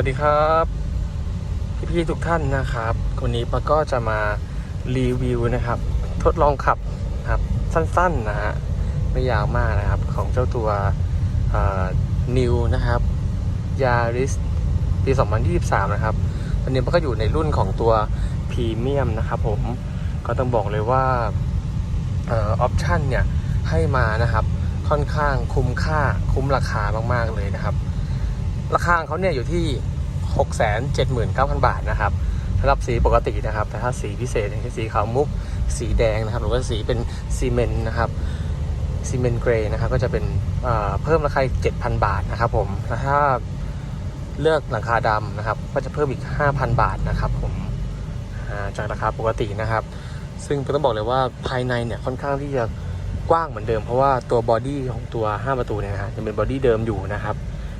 วัสดีครับพี่ๆทุกท่านนะครับ วันนี้ปาก็จะมารีวิวนะครับ ทดลองขับนะครับสั้นๆนะฮะไม่ยาวมากนะครับของเจ้าตัวนิวนะครับยาริสปี 2023 นะครับวันนี้ปาก็อยู่ในรุ่นของตัวพรีเมียมนะครับผมก็ต้องบอกเลยว่าออปชันเนี่ยให้มานะครับค่อนข้างคุ้มค่าคุ้มราคามากๆเลยนะครับราคาเขาเนี่ยอยู่ที่ 679,000 บาทนะครับสำหรับสีปกตินะครับ แต่ถ้าสีพิเศษอย่างเช่นสีขาวมุก สีแดงนะครับ หรือว่าสีเป็นซีเมนต์นะครับซีเมนต์เกรย์นะครับ ก็จะเป็นเเพิ่มราคาอีก7,000 บาทนะครับผมแล้วถ้าเลือกหลังคาดำนะครับ ก็จะเพิ่มอีก 5,000 บาทนะครับผมจากราคาปกตินะครับ ซึ่งต้องบอกเลยว่าภายในเนี่ยค่อนข้างที่จะกว้างเหมือนเดิม เพราะว่าตัวบอดี้ของตัว 5 ประตูเนี่ยนะฮะยังเป็นบอดี้เดิมอยู่นะครับ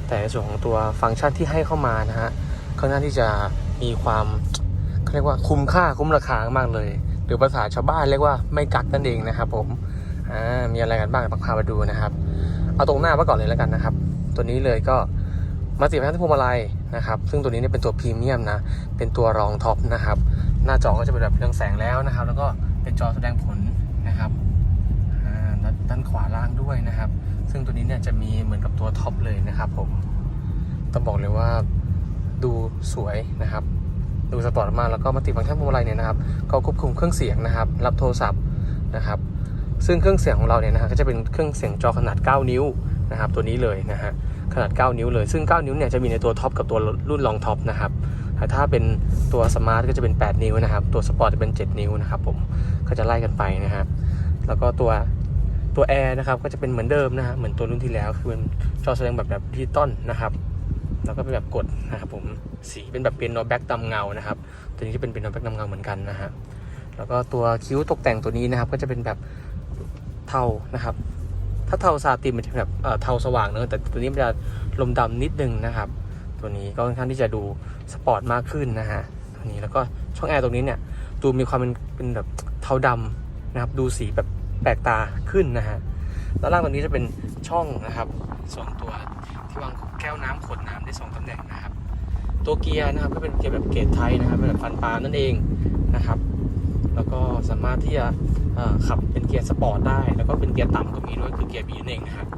แต่ในส่วนของตัวฟังก์ชันที่ให้เข้ามานะฮะ ค่อนข้างที่จะมีความเขาเรียกว่าคุ้มค่าคุ้มราคามากเลย หรือภาษาชาวบ้านเรียกว่าไม่กักนั่นเองนะครับผมอ่ามีอะไรกันบ้างปักพามาดูนะครับ เอาตรงหน้ามาก่อนเลยแล้วกันนะครับ ตัวนี้เลยก็มาติดทั้งที่พวงมาลัยนะครับ ซึ่งตัวนี้เนี่ยเป็นตัวพรีเมียมนะ เป็นตัวรองท็อปนะครับ หน้าจอก็จะเป็นแบบเรืองแสงแล้วนะครับ แล้วก็เป็นจอแสดงผลนะครับด้านด้านขวาล่างด้วยนะครับ ซึ่งตัวนี้เนี่ยจะมีเหมือนกับตัวท็อปเลยนะครับผม ต้องบอกเลยว่า ดูสวยนะครับ ดูสปอร์ตมากแล้วก็มาติดฟังก์ชันพวงมาลัยเนี่ยนะครับก็ควบคุมเครื่องเสียงนะครับ รับโทรศัพท์นะครับ ซึ่งเครื่องเสียงของเราเนี่ยนะฮะก็จะเป็นเครื่องเสียงจอขนาด 9 นิ้วนะครับตัวนี้เลยนะฮะขนาด 9 นิ้วเลย ซึ่ง 9 นิ้วเนี่ยจะมีในตัวท็อปกับตัวรุ่นรองท็อปนะครับถ้าเป็นตัวสมาร์ทก็จะเป็น 8 นิ้วนะครับ ตัวสปอร์ตจะเป็น 7 นิ้วนะครับผม ก็จะไล่กันไปนะฮะแล้วก็ตัวตัวแอร์นะครับก็จะเป็นเหมือนเดิมนะฮะ เหมือนตัวรุ่นที่แล้ว คือเป็นจอแสดงแบบแบบดิจิตอลนะครับ แล้วก็เป็นแบบกดนะครับผมสีเป็นแบบเป็นโนแบ็กดำเงานะครับ ตัวนี้จะเป็นเป็นโนแบ็กดำเงาเหมือนกันนะฮะแล้วก็ตัวคิ้วตกแต่งตัวนี้นะครับ ก็จะเป็นแบบเทานะครับ ถ้าเทาซาตินมันจะแบบเอ่อเทาสว่างเนอะแต่ตัวนี้มันจะลมดำนิดนึงนะครับ ตัวนี้ก็ค่อนข้างที่จะดูสปอร์ตมากขึ้นนะฮะตัวนี้แล้วก็ช่องแอร์ตรงนี้เนี่ยดูมีความเป็นเป็นแบบเทาดำนะครับ ดูสีแบบแปลกตาขึ้นนะฮะด้านล่างตรงนี้จะเป็นช่องนะครับสองตัวที่วางแก้วน้ำขวดน้ำได้สองตำแหน่งนะครับ ตัวเกียร์นะครับก็เป็นเกียร์แบบเกรดไทยนะครับแบบฟันปลานั่นเองนะครับ แล้วก็สามารถที่จะขับเป็นเกียร์สปอร์ตได้ แล้วก็เป็นเกียร์ต่ำก็มีด้วยคือเกียร์บีนั่นเองนะครับ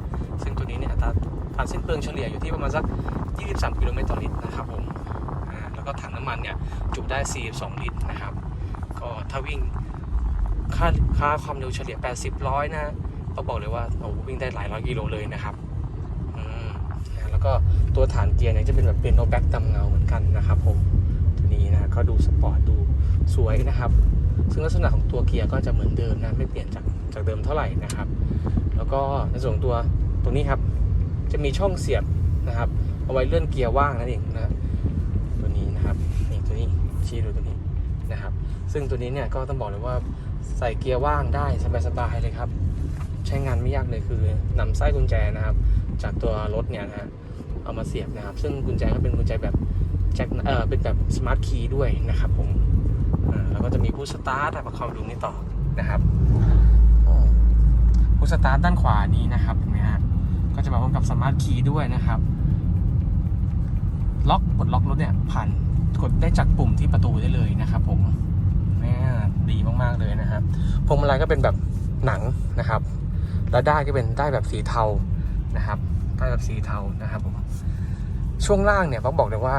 ซึ่งตัวนี้เนี่ยอัตราการสิ้นเปลืองเฉลี่ยอยู่ที่ประมาณสัก 23 กิโลเมตรต่อลิตรนะครับผมแล้วก็ถังน้ำมันเนี่ยจุได้ 42 ลิตรนะครับ ก็ถ้าวิ่งค่าค่าความเร็วเฉลี่ย 80ร้อยนะต้องบอกเลยว่าโอ้วิ่งได้หลายร้อยกิโลเลยนะครับ แล้วก็ตัวฐานเกียร์เนี่ยจะเป็นแบบเป็นโนแบ็กดำเงาเหมือนกันนะครับผมตัวนี้นะก็ดูสปอร์ตดูสวยนะครับ ซึ่งลักษณะของตัวเกียร์ก็จะเหมือนเดิมนะไม่เปลี่ยนจากจากเดิมเท่าไหร่นะครับ แล้วก็ในส่วนตัวตรงนี้ครับ จะมีช่องเสียบนะครับเอาไว้เลื่อนเกียร์ว่างนั่นเองนะตัวนี้นะครับนี่ตัวนี้ชี้ดูตัวนี้นะครับ ซึ่งตัวนี้เนี่ยก็ต้องบอกเลยว่าใส่เกียร์ว่างได้สบายๆเลยครับ ใช้งานไม่ยากเลยคือนำไส้กุญแจนะครับ จากตัวรถเนี่ยนะฮะ เอามาเสียบนะครับ ซึ่งกุญแจก็เป็นกุญแจแบบแจ็คเออเป็นแบบสมาร์ทคีย์ด้วยนะครับผมแล้วก็จะมีผู้สตาร์ทประคองดูนี่ต่อนะครับผู้สตาร์ทด้านขวานี้นะครับเห็นไหมฮะก็จะมาพร้อมกับสมาร์ทคีย์ด้วยนะครับ ล็อกกดล็อกรถเนี่ยผ่านกดได้จากปุ่มที่ประตูได้เลยนะครับผมแม่ดีมากๆเลยนะครับพวงมาลัยก็เป็นแบบหนังนะครับแล้วได้ก็เป็นได้แบบสีเทานะครับ ได้แบบสีเทานะครับผมช่วงล่างเนี่ยเขาบอกเลยว่า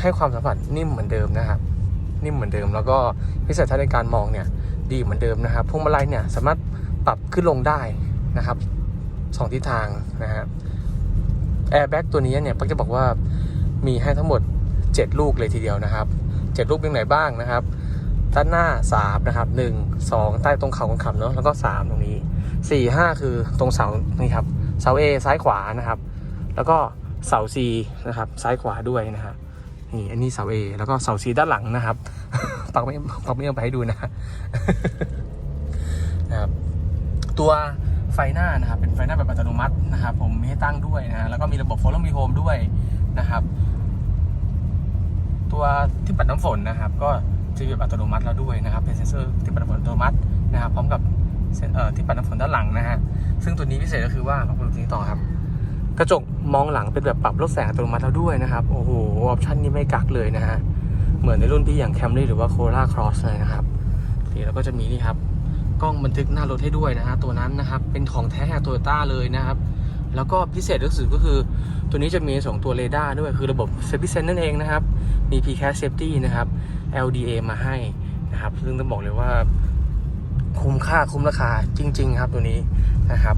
ให้ความสัมผัสนิ่มเหมือนเดิมนะครับ นิ่มเหมือนเดิม แล้วก็พิเศษในการมองเนี่ยดีเหมือนเดิมนะครับพวงมาลัยเนี่ยสามารถปรับขึ้นลงได้นะครับสองทิศทางนะฮะแอร์แบ็กตัวนี้เนี่ยปักจะบอกว่ามีให้ทั้งหมด 7 ลูกเลยทีเดียวนะครับ 7 ลูกเป็นไหนบ้างนะครับด้านหน้า 3 นะครับ 1 2 ใต้ตรงเข่าคนขับเนาะแล้วก็ 3 ตรงนี้ 4 5 คือตรงเสานี่ครับ เสา A ซ้ายขวานะครับ แล้วก็เสา C นะครับซ้ายขวาด้วยนะฮะนี่อันนี้เสา A แล้วก็เสา C ด้านหลังนะครับปักไม่ปักไม่เอาไปให้ดูนะนะครับตัวไฟหน้านะครับเป็นไฟหน้าแบบอัตโนมัตินะครับผมมีให้ตั้งด้วยนะฮะแล้วก็มีระบบ Follow Me Home ด้วยนะครับ ตัวที่ปัดน้ำฝนนะครับ ก็จะมีแบบอัตโนมัติแล้วด้วยนะครับเป็นเซ็นเซอร์ที่ปัดน้ำฝนอัตโนมัตินะครับ พร้อมกับ ที่ปัดน้ำฝนด้านหลังนะฮะ ซึ่งตัวนี้พิเศษก็คือว่ามาดูตรงนี้ต่อครับ กระจกมองหลังเป็นแบบปรับลดแสงอัตโนมัติแล้วด้วยนะครับ โอ้โห ออปชันนี้ไม่กักเลยนะฮะ เหมือนในรุ่นพี่อย่าง Camry หรือว่า Corolla Cross เลยนะครับนี่แล้วก็จะมีนี่ครับ กล้องบันทึกหน้ารถให้ด้วยนะฮะ ตัวนั้นนะครับ เป็นของแท้โตโยต้าเลยนะครับ แล้วก็พิเศษที่สุดก็คือ ตัวนี้จะมีสองตัวเรดาร์ด้วย คือระบบ Safety Sense นั่นเองนะครับ มี PCAS Safety นะครับ LDA มาให้นะครับ ซึ่งต้องบอกเลยว่า คุ้มค่าคุ้มราคาจริง ๆ ครับตัวนี้นะครับ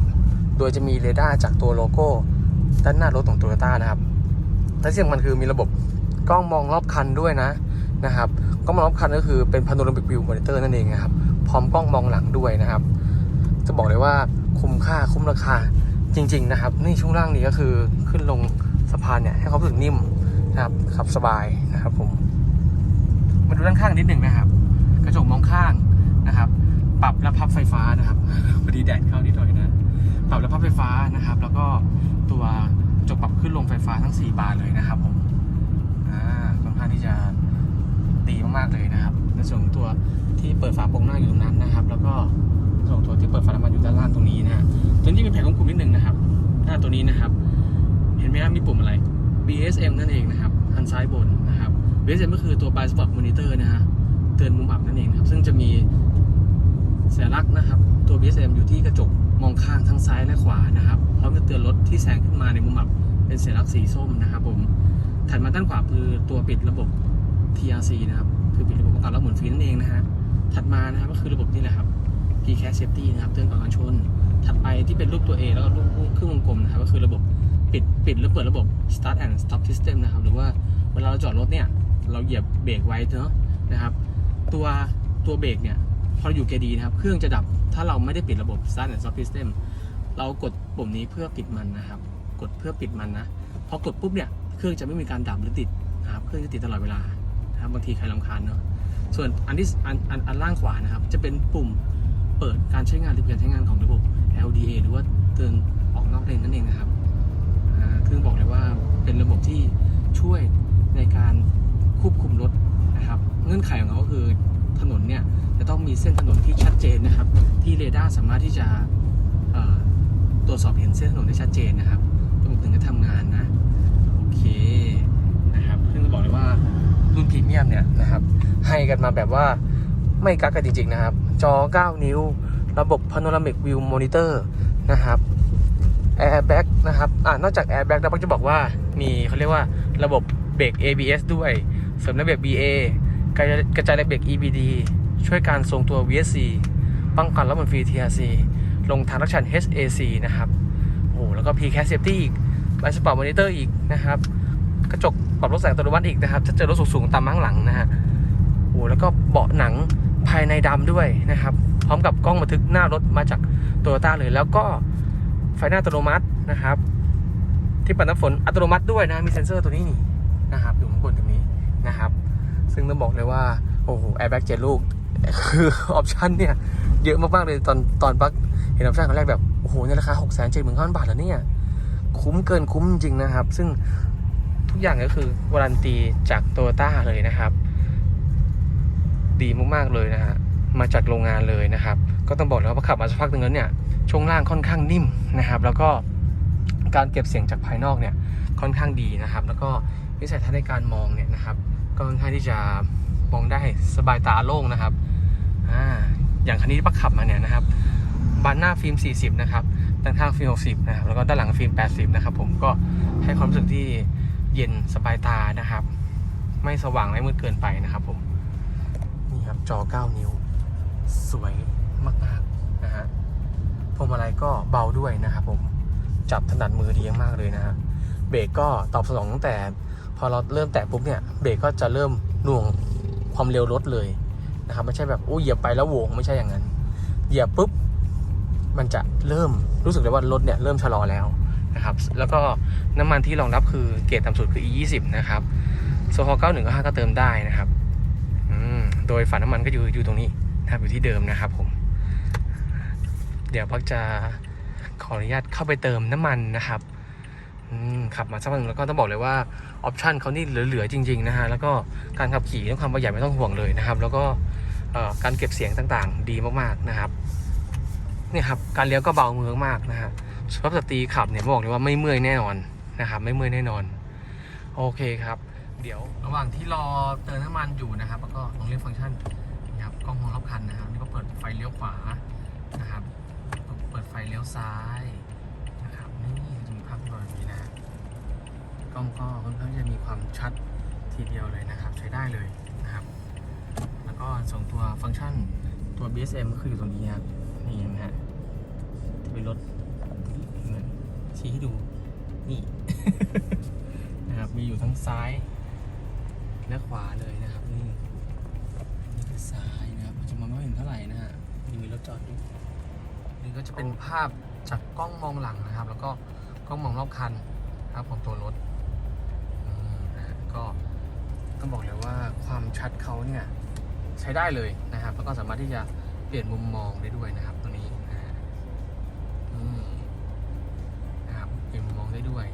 โดยจะมีเรดาร์จากตัวโลโก้ด้านหน้ารถของ Toyota นะครับและที่สำคัญคือมีระบบกล้องมองรอบคันด้วยนะนะครับกล้องมองรอบคันก็คือเป็น Panoramic View Monitor นั่นเองนะครับ พร้อมกล้องมองหลังด้วยนะครับ จะบอกเลยว่าคุ้มค่าคุ้มราคาจริง ๆ นะครับ นี่ช่วงล่างนี้ก็คือขึ้นลงสะพานเนี่ยให้ควารู้สึกนิ่มนะครับขับสบายนะครับผมมาดูด้านข้างนิดหนึ่งนะครับ กระจกมองข้างนะครับ ปรับและพับไฟฟ้านะครับพอดีแดดเข้านิดหน่อยนะปรับและพับไฟฟ้านะครับ แล้วก็ตัวจกปรับขึ้นลงไฟฟ้าทั้ง 4 บานเลยนะครับผมอ่าค่อนข้างที่จะดีมากๆเลยนะครับในส่วนของตัวที่เปิดฝาโปร่งหน้าอยู่ตรงนั้นนะครับ แล้วก็ส่วนของตัวที่เปิดฝาน้ำมันอยู่ด้านล่างตรงนี้นะตัวนี้เป็นแผงควบคุมนิดนึงนะครับหน้าตัวนี้นะครับ เห็นไหมครับมีปุ่มอะไร BSM นั่นเองนะครับหันซ้ายบนนะครับ BSM ก็คือตัว Blind Spot Monitor นะฮะเตือนมุมอับนั่นเองนะครับ ซึ่งจะมี สัญลักษณ์นะครับ ตัว BSM อยู่ที่กระจกมองข้างทั้งซ้ายและขวานะครับพร้อมจะเตือนรถที่แซงขึ้นมาในมุมอับเป็นสัญลักษณ์สีส้มนะครับผมถัดมาด้านขวาคือตัวปิดระบบ TRC นะครับ คือปิดระบบป้องกันรถหมุนฟรีนั่นเองนะฮะถัดมานะครับก็คือระบบนี่แหละครับ PCAS Safety นะครับเตือนก่อนการชน ถัดไปที่เป็นรูปตัว A แล้วก็รูปเครื่องวงกลมนะครับก็คือระบบปิดปิดหรือเปิดระบบ Start and Stop System นะครับหรือว่าเวลาเราจอดรถเนี่ยเราเหยียบเบรกไว้เนอะนะครับ ตัวตัวเบรกเนี่ย พอเราอยู่เกียร์ดีนะครับ เครื่องจะดับถ้าเราไม่ได้ปิดระบบ Start and Stop System เรากดปุ่มนี้เพื่อปิดมันนะครับ กดเพื่อปิดมันนะ พอกดปุ๊บเนี่ย เครื่องจะไม่มีการดับหรือติดนะครับ เครื่องจะติดตลอดเวลานะครับบางทีใครลำคาญเนาะ ส่วนอันที่อันอันอันล่างขวานะครับ จะเป็นปุ่มเปิดการใช้งานหรือการใช้งานของระบบ LDA หรือว่า มีเส้นถนนที่ชัดเจนนะครับ ที่เรดาร์สามารถที่จะตรวจสอบเห็นเส้นถนนได้ชัดเจนนะครับระบบถึงจะทำงานนะ โอเคนะครับซึ่งจะบอกเลยว่ารุ่นพรีเมียมเนี่ยนะครับให้กันมาแบบว่าไม่กักกันจริงๆนะครับ จอ 9 นิ้ว ระบบ Panoramic View Monitor นะครับแอร์แบ็กนะครับอ่านอกจากแอร์แบ็กแล้วก็จะบอกว่ามีเขาเรียกว่าระบบเบรก ABS ด้วย เสริมระเบียบ BA กระจายกระจายระเบียบ EBD ช่วยการทรงตัว VSC ป้องกันรถบนฟรี TRC ลงทางรักชัน HAC นะครับ โอ้โห แล้วก็ PCAS Safety อีกไลท์สปอร์ตมอนิเตอร์อีกนะครับ กระจกปรับลดแสงอัตโนมัติอีกนะครับ ถ้าเจอรถสูงๆตามมาข้างหลังนะฮะ โอ้โห แล้วก็เบาะหนังภายในดำด้วยนะครับ พร้อมกับกล้องบันทึกหน้ารถมาจากโตโยต้าเลย แล้วก็ไฟหน้าอัตโนมัตินะครับ ที่ปัดน้ำฝนอัตโนมัติด้วยนะ มีเซ็นเซอร์ตัวนี้นี่นะครับอยู่ข้างบนตรงนี้นะครับ ซึ่งต้องบอกเลยว่า โอ้โห แอร์แบ็กเจ็ดลูก คือออปชันเนี่ย เยอะมากๆเลยตอนตอนปักเห็นออปชันครั้งแรกแบบ โอ้โห ในราคา6กแสนเจ็ดหมื่นบาทแล้วเนี่ย คุ้มเกินคุ้มจริงนะครับ ซึ่งทุกอย่างก็คือวารันตีจากโตโยต้าเลยนะครับ ดีมากๆเลยนะฮะมาจากโรงงานเลยนะครับ ก็ต้องบอกเลยว่าขับมาสักพักหนึ่งแล้วเนี่ยช่วงล่างค่อนข้างนิ่มนะครับ แล้วก็การเก็บเสียงจากภายนอกเนี่ยค่อนข้างดีนะครับ แล้วก็วิสัยทัศน์ในการมองเนี่ยนะครับก็ค่อนข้างที่จะมองได้สบายตาโล่งนะครับ อ่าอย่างคันนี้ที่ปักขับมาเนี่ยนะครับบานหน้าฟิล์ม 40 นะครับด้านข้างฟิล์ม 60 นะครับ แล้วก็ด้านหลังฟิล์ม 80 นะครับ ผมก็ให้ความรู้สึกที่เย็นสบายตานะครับ ไม่สว่างไม่มืดเกินไปนะครับผม นี่ครับจอ 9 นิ้ว สวยมากๆนะฮะพวงมาลัยก็เบาด้วยนะครับผม จับถนัดมือดีมากเลยนะฮะ เบรกก็ตอบสนองตั้งแต่ พอเราเริ่มแตะปุ๊บเนี่ย เบรกก็จะเริ่มหน่วงความเร็วรถเลย นะครับไม่ใช่แบบอู้เหยียบไปแล้วโหวงไม่ใช่อย่างนั้น เหยียบปุ๊บมันจะเริ่มรู้สึกเลยว่ารถเนี่ยเริ่มชะลอแล้วนะครับ แล้วก็น้ำมันที่รองรับคือเกรดต่ำสุดคือ E20 นะครับโซฮอล์91ก็5ก็เติมได้นะครับโดยฝาน้ำมันก็อยู่อยู่ตรงนี้นะครับอยู่ที่เดิมนะครับผม เดี๋ยวพักจะขออนุญาตเข้าไปเติมน้ำมันนะครับขับมาสักพักหนึ่งแล้วก็ต้องบอกเลยว่าออปชันเขานี่เหลือๆจริง ๆ นะฮะแล้วก็การขับขี่ด้วยความประหยัดไม่ต้องห่วงเลยนะครับ แล้วก็ การเก็บเสียงต่างๆ ดีมากๆนะครับเนี่ยครับการเลี้ยวก็เบามือมากนะฮะสุภาพสตรีขับเนี่ยบอกเลยว่าไม่เมื่อยแน่นอนนะครับไม่เมื่อยแน่นอน โอเคครับ เดี๋ยวระหว่างที่รอเติมน้ำมันอยู่นะครับ แล้วก็ลองเรียกฟังก์ชันนะครับกล้องมองรอบคันนะครับนี่ก็เปิดไฟเลี้ยวขวานะครับเปิดไฟเลี้ยวซ้ายนะครับนี่จะมีภาพที่แบบนี้นะกล้องก็ค่อนข้างจะมีความชัดทีเดียวเลยนะครับ ใช้ได้เลย ก็ส่งตัวฟังก์ชันตัว BSM ก็คืออยู่ตรงนี้ครับ นี่เห็นไหมฮะที่เป็นรถเหมือนชี้ให้ดู นี่ นะครับ มีอยู่ทั้งซ้ายและขวาเลยนะครับ นี่นี่คือซ้ายนะครับจะมองไม่เห็นเท่าไหร่นะฮะยังมีรถจอดอยู่นี่ก็จะเป็นภาพจากกล้องมองหลังนะครับ แล้วก็กล้องมองรอบคันนะครับของตัวรถอืมนะฮะก็ต้องบอกเลยว่าความชัดเขาเนี่ย ใช้ได้เลยนะครับ แล้วก็สามารถที่จะเปลี่ยนมุมมองได้ด้วยนะครับตัวนี้นะครับเปลี่ยนมุมมองได้ด้วย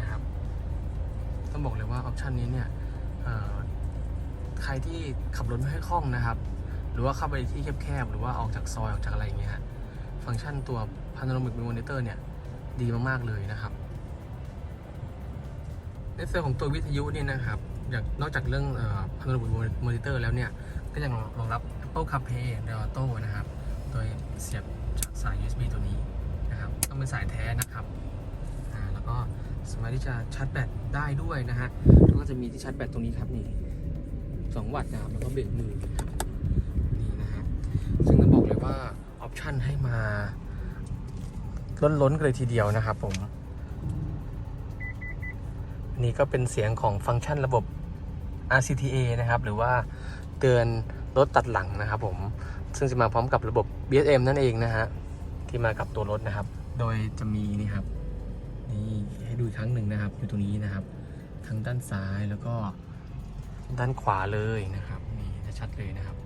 นะครับ ต้องบอกเลยว่าออปชันนี้เนี่ยใครที่ขับรถไม่ค่อยคล่องนะครับ หรือว่าเข้าไปที่แคบๆ หรือว่าออกจากซอยออกจากอะไรอย่างเงี้ยฮะฟังก์ชันตัว Panoramic Monitor เนี่ย ดีมากๆเลยนะครับในส่วนของตัววิทยุเนี่ยนะครับอย่างนอกจากเรื่องเอ่อ Panoramic Monitor แล้วเนี่ย ก็ยังรองรับ Apple CarPlay Android Auto นะครับ โดยเสียบจากสาย USB ตัวนี้นะครับ ต้องเป็นสายแท้นะครับ แล้วก็สามารถที่จะชาร์จแบตได้ด้วยนะฮะ แล้วก็จะมีที่ชาร์จแบตตรงนี้ครับนี่สองวัตต์นะครับ แล้วก็เบรกมือนี่นะฮะ ซึ่งต้องบอกเลยว่าออปชันให้มาล้นล้นกันเลยทีเดียวนะครับผม นี่ก็เป็นเสียงของฟังก์ชันระบบ RCTA นะครับ หรือว่า เตือนรถตัดหลังนะครับผม ซึ่งจะมาพร้อมกับระบบ BSM นั่นเองนะฮะ ที่มากับตัวรถนะครับ โดยจะมีนี่ครับ นี่ให้ดูอีกครั้งหนึ่งนะครับ อยู่ตรงนี้นะครับ ทั้งด้านซ้ายแล้วก็ด้านขวาเลยนะครับ นี่จะชัดเลยนะครับ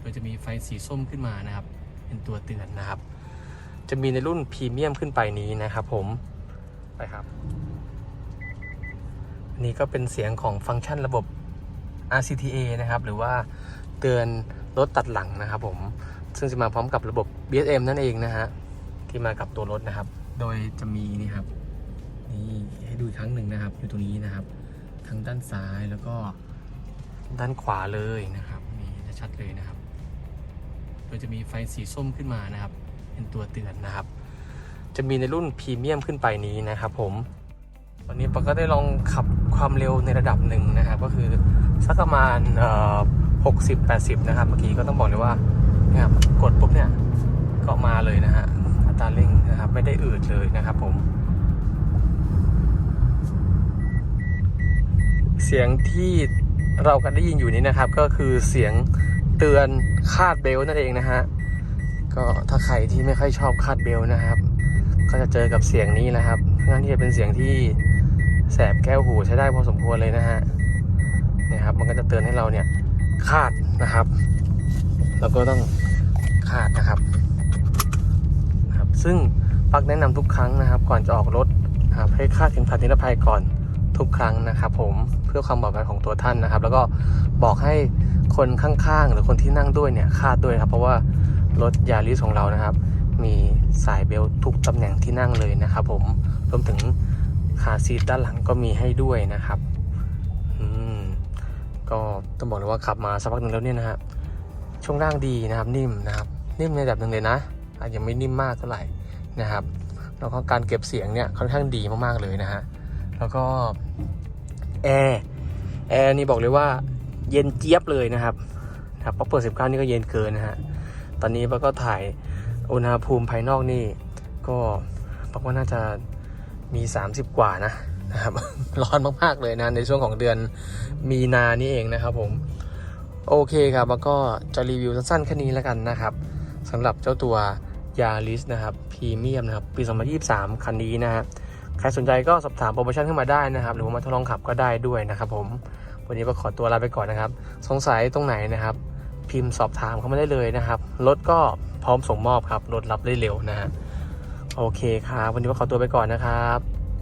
โดยจะมีไฟสีส้มขึ้นมานะครับ เป็นตัวเตือนนะครับ จะมีในรุ่นพรีเมียมขึ้นไปนี้นะครับ ผม ไปครับ นี่ก็เป็นเสียงของฟังก์ชันระบบ RCTA นะครับ หรือว่าเตือนรถตัดหลังนะครับผมซึ่งจะมาพร้อมกับระบบ BSM นั่นเองนะฮะที่มากับตัวรถนะครับ โดยจะมีนี่ครับนี่ให้ดูอีกครั้งหนึ่งนะครับ อยู่ตรงนี้นะครับ ทั้งด้านซ้ายแล้วก็ด้านขวาเลยนะครับนี่ชัดเลยนะครับ โดยจะมีไฟสีส้มขึ้นมานะครับ เป็นตัวเตือนนะครับ จะมีในรุ่นพรีเมียมขึ้นไปนี้นะครับ ผมวันนี้ปาก็ได้ลองขับความเร็วในระดับหนึ่งนะครับ ก็คือ สักประมาณหกสิบแปดสิบนะครับ เมื่อกี้ก็ต้องบอกเลยว่าเนี่ยครับกดปุ๊บเนี่ยก็มาเลยนะฮะอัตราเร่งนะครับไม่ได้อืดเลยนะครับผม เสียงที่เรากันได้ยินอยู่นี้นะครับ ก็คือเสียงเตือนคาดเบลนั่นเองนะฮะก็ถ้าใครที่ไม่ค่อยชอบคาดเบลนะครับ ก็จะเจอกับเสียงนี้นะครับงั้นที่จะเป็นเสียงที่แสบแก้วหูใช้ได้พอสมควรเลยนะฮะ นี่ยครับ มันก็จะเตือนให้เราเนี่ยคาดนะครับ แล้วก็ต้องคาดนะครับนะครับ ซึ่งปักแนะนำทุกครั้งนะครับ ก่อนจะออกรถนะครับให้คาดเข็มขัดนิรภัยก่อนทุกครั้งนะครับผมเพื่อความปลอดภัยของตัวท่านนะครับ แล้วก็บอกให้คนข้างๆ หรือคนที่นั่งด้วยเนี่ยคาดด้วยครับ เพราะว่ารถยาริสของเรานะครับ มีสายเบลต์ทุกตำแหน่งที่นั่งเลยนะครับ ผมรวมถึงคาซีทด้านหลังก็มีให้ด้วยนะครับ ต้องบอกเลยว่าขับมาสักพักหนึ่งแล้วเนี่ยนะฮะช่วงล่างดีนะครับนิ่มนะครับ นิ่มในระดับหนึ่งเลยนะอาจจะไม่นิ่มมากเท่าไหร่นะครับ แล้วก็การเก็บเสียงเนี่ยค่อนข้างดีมากๆเลยนะฮะแล้วก็แอร์แอร์นี่บอกเลยว่าเย็นเจี๊ยบเลยนะครับนะครับพอเปิด 19 นี่ก็เย็นเกินนะฮะ ตอนนี้ป้าก็ถ่ายอุณหภูมิภายนอกนี่ ก็บอกว่าน่าจะมี 30 กว่านะ นะครับ ร้อนมากๆเลยนะ ในช่วงของเดือนมีนานี่เองนะครับผม โอเคครับ แล้วก็จะรีวิวสั้นๆแค่นี้แล้วกันนะครับสำหรับเจ้าตัวยาริสนะครับพรีเมียมนะครับ ปี 2023 คันนี้นะฮะใครสนใจก็สอบถามโปรโมชั่นขึ้นมาได้นะครับ หรือมาทดลองขับก็ได้ด้วยนะครับผม วันนี้ก็ขอตัวลาไปก่อนนะครับ สงสัยตรงไหนนะครับ พิมพ์สอบถามเข้ามาได้เลยนะครับ รถก็พร้อมส่งมอบครับ รถรับได้เร็วนะฮะ โอเคครับ วันนี้ก็ขอตัวไปก่อนนะครับ